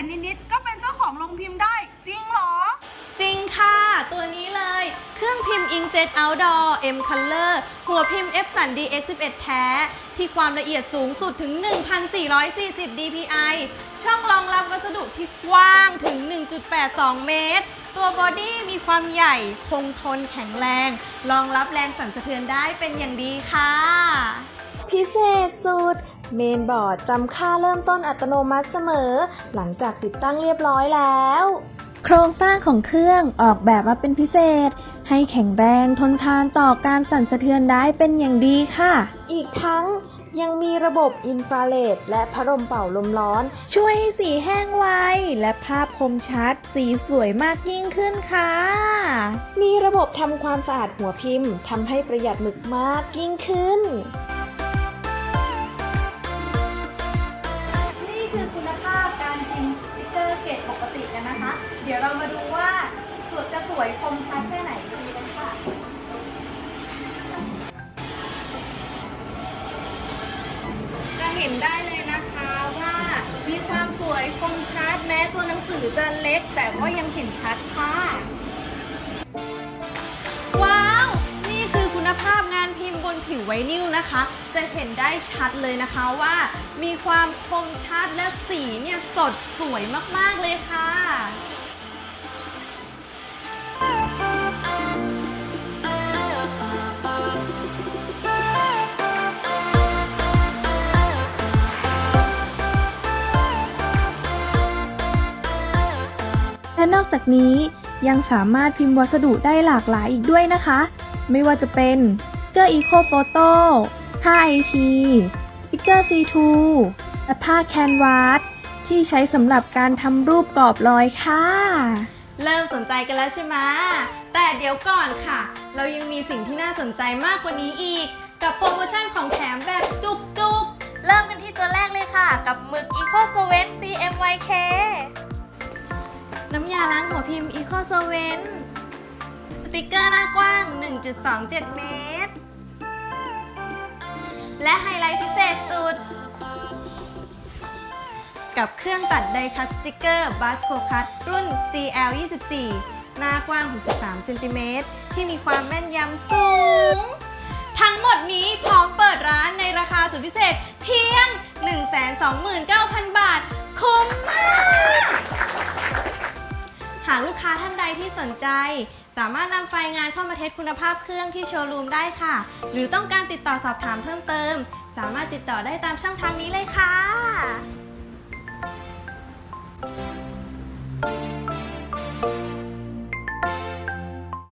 นนิดๆก็เป็นเจ้าของโรงพิมพ์ได้ จริงเหรอ จริงค่ะ ตัวนี้เลย เครื่องพิมพ์ Inkjet Outdoor M Color หัวพิมพ์ F สัน DX11 แท้ ที่ความละเอียดสูงสุดถึง 1,440 dpi ช่องรองรับวัสดุที่กว้างถึง 1.82 เมตร ตัวบอดี้มีความใหญ่ คงทนแข็งแรง รองรับแรงสั่นสะเทือนได้เป็นอย่างดีค่ะ พิเศษสุด เมนบอร์ดจำค่าเริ่มต้นอัตโนมัติเสมอ หลังจากติดตั้งเรียบร้อยแล้ว โครงสร้างของเครื่องออกแบบมาเป็นพิเศษ ให้แข็งแรงทนทานต่อการสั่นสะเทือนได้เป็นอย่างดีค่ะ อีกทั้งยังมีระบบอินฟราเรดและพัดลมเป่าลมร้อน ช่วยให้สีแห้งไว และภาพคมชัด สีสวยมากยิ่งขึ้นค่ะ มีระบบทำความสะอาดหัวพิมพ์ทำให้ประหยัดหมึกมากยิ่งขึ้น วยจะสวยคมชัดแค่ไหนดีกันค่ะจะเห็นได้เลยนะคะว่ามีความสวยคมชัดแม้ตัวหนังสือจะเล็ก แต่ว่ายังเห็นชัดค่ะ ว้าว นี่คือคุณภาพงานพิมพ์บนผิวไวนิลนะคะ จะเห็นได้ชัดเลยนะคะว่า มีความคมชัดและสีเนี่ยสดสวยมากๆเลยค่ะ และนอกจากนี้ยังสามารถพิมพ์วัสดุได้หลากหลายอีกด้วยนะคะ ไม่ว่าจะเป็นสติกเกอร์อีโคโฟโต้ผ้าไอทีสติกเกอร์ C2 และผ้าแคนวาสที่ใช้สำหรับการทำรูปกรอบรอยค่ะ เริ่มสนใจกันแล้วใช่ไหมแต่เดี๋ยวก่อนค่ะ เรายังมีสิ่งที่น่าสนใจมากกว่านี้อีก กับโปรโมชั่นของแถมแบบจุกจุกๆเริ่มกันที่ตัวแรกเลยค่ะ กับหมึก Eco s o v e n CMYK น้ำยาล้างหัวพิมพ์ Eco s o l v e n t สติกเกอร์หน้ากว้าง 1.27 เมตร และไฮไลท์พิเศษสุด กับเครื่องตัดไดคัตสติกเกอร์บัสโคคัตรุ่น CL24 หน้ากว้าง 63เซนติเมตรที่มีความแม่นยำสูง ทั้งหมดนี้พร้อมเปิดร้านในราคาสุดพิเศษเพียง 1 2 9 0 0 0 หากลูกค้าท่านใดที่สนใจ สามารถนำไฟล์งานเข้ามาเทสคุณภาพเครื่องที่โชว์รูมได้ค่ะ หรือต้องการติดต่อสอบถามเพิ่มเติม สามารถติดต่อได้ตามช่องทางนี้เลยค่ะ